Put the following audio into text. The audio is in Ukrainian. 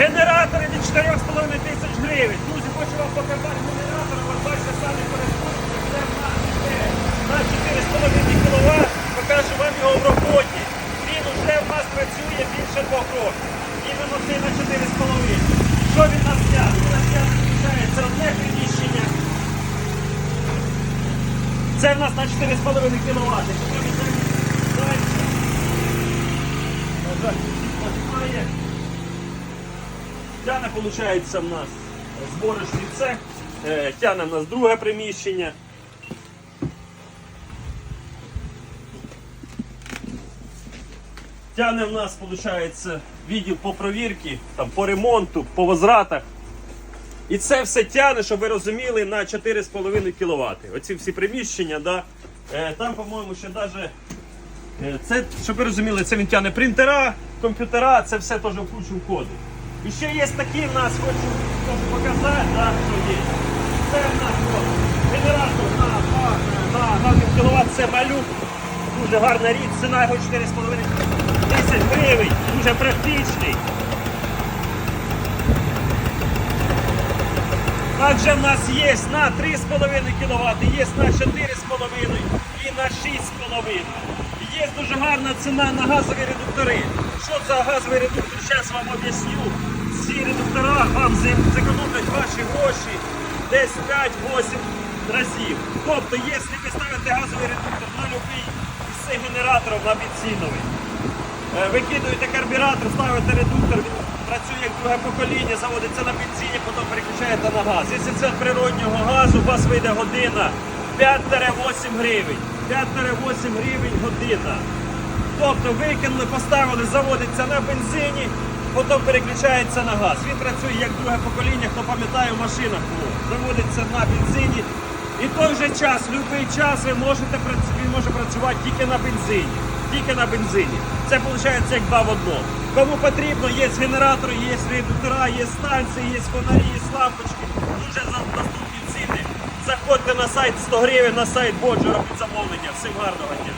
Генератори від 4,5 тисяч гривень. Друзі, хочу вам показати генератор. Ви бачите, самі іде на 4,5 кВт. Покажу вам його в роботі. Він вже в нас працює більше двох років. Іменно цей на 4,5. Що він нас зняв? Він нас включається одне приміщення. Це в нас на 4,5 кВт. Далі. Тяне, виходить, в нас зборочний цех, е, тяне в нас друге приміщення. Тяне в нас, виходить, відділ по провірці, там, по ремонту, по возвратах. І це все тяне, щоб ви розуміли, на 4,5 кВт. Оці всі приміщення, да? е, там, по-моєму, ще навіть. Е, Це, щоб ви розуміли, це він тягне принтера, комп'ютера, це все теж в кучу входить. І ще є такі в нас, хочу показати, да, що є. Це в нас от, генератор на, на, на, на кВт, це малюк. Дуже гарна річ, ціна його 4,5 тисяч гривень, дуже практичний. Также в нас є на 3,5 кВт, є на 4,5 і на 6,5. Є дуже гарна ціна на газові редуктори. Що за газовий редуктор? Зараз вам об'ясню. Ці редуктора вам зекономлять ваші гроші десь 5-8 разів. Тобто, якщо ви ставите газовий редуктор на будь-який із цих генераторів на бензиновий, Е, Викидуєте карбюратор, ставите редуктор, працює як друге покоління, заводиться на бензині, потім переключаєте на газ. Якщо це природнього газу, у вас вийде година 5-8 гривень. 5-8 гривень година. Тобто викинули, поставили, заводиться на бензині, потім переключається на газ. Він працює як друге покоління, хто пам'ятає, в машинах було. Заводиться на бензині. І той же час, будь-який час ви можете він може працювати тільки на бензині. Тільки на бензині. Це виходить як два в одному. Кому потрібно, є генератори, є редуктора, є станції, є фонарі, є лампочки. Дуже за- доступні ціни. Заходьте на сайт 100 гривень, на сайт Боджо, робіть замовлення. Всім гарного дня.